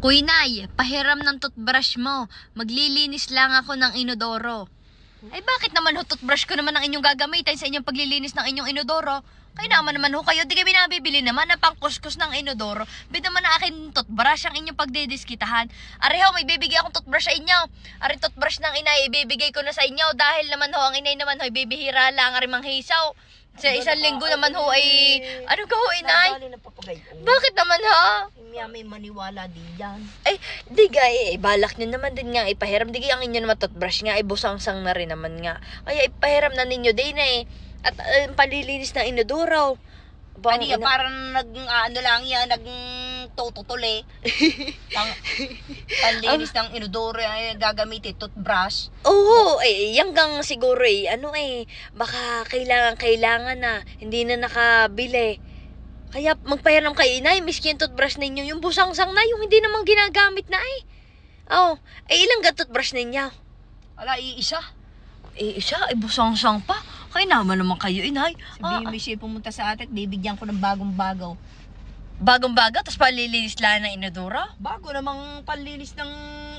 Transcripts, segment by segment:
Kuinay, pahiram ng toothbrush mo. Maglilinis lang ako ng inodoro. Ay bakit naman ho toothbrush ko naman ang inyong gagamitin sa inyong paglilinis ng inyong inodoro? Kaya naman naman ho kayo, di kami nabibili naman na pangkuskus ng inodoro. Bid naman na akin toothbrush ang inyong pagdidiskitahan. Areho, may bibigay akong toothbrush sa inyo. Ari toothbrush ng inay, ibibigay ko na sa inyo dahil naman ho, ang inay naman ho, ibibihira lang ari mang hisaw. Sa isang linggo naman ho ay, ano ka ho inay? Bakit naman ha? May may maniwala di yan. Ay, di gay, eh, balak nyo naman din nga ipahiram. Di ang inyo naman toothbrush nga, ay busangsang na rin naman nga. Kaya ipahiram na ninyo din eh. At uh, palilinis ng inodoro. Ba, Ano yan, parang nag, ano lang yan, nag tututuli. Ang panlinis ng inodoro ay gagamitin, toothbrush. Oo, eh, yung gang siguro eh, ano eh, baka kailangan, kailangan na, hindi na nakabili. Kaya magpahiram kayo, inay, miski yung toothbrush ninyo, yung busangsang na, yung hindi naman ginagamit na eh. Oh, eh ilang ga toothbrush ninyo? Ala, iisa. Eh, isa, eh, busangsang pa. Kaya naman naman kayo, inay. Si Ah, Bibi siya pumunta sa atin, bibigyan ko ng bagong bagaw. bagong baga, tapos palilinis lang ng inodora. Bago namang panlinis ng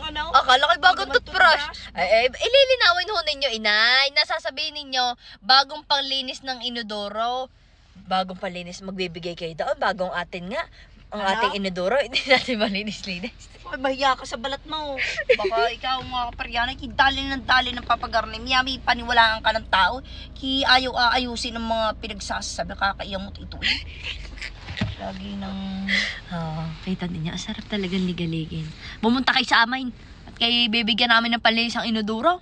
ano. Akala ko bagong toothbrush. toothbrush. Ay, eh, ililinawin ho ninyo, inay. Nasasabihin ninyo, bagong panglinis ng inodoro. Bagong panlinis, magbibigay kayo doon. Bagong atin nga. Ang Ano? ating inodoro, hindi natin malinis-linis. Ay, mahiya ka sa balat mo. Baka ikaw mga kaparyanay, ki dali ng dali ng papagarni. Miyami, paniwalaan ka ng tao. Ki ayaw aayusin ng mga pinagsasabi. Kakaiyamot ito eh. Lagi ng... Oo, kita ninyo, ang sarap talagang ligaligin. Bumunta kayo sa amin. At kayo bibigyan namin ng panlinis ang inodoro.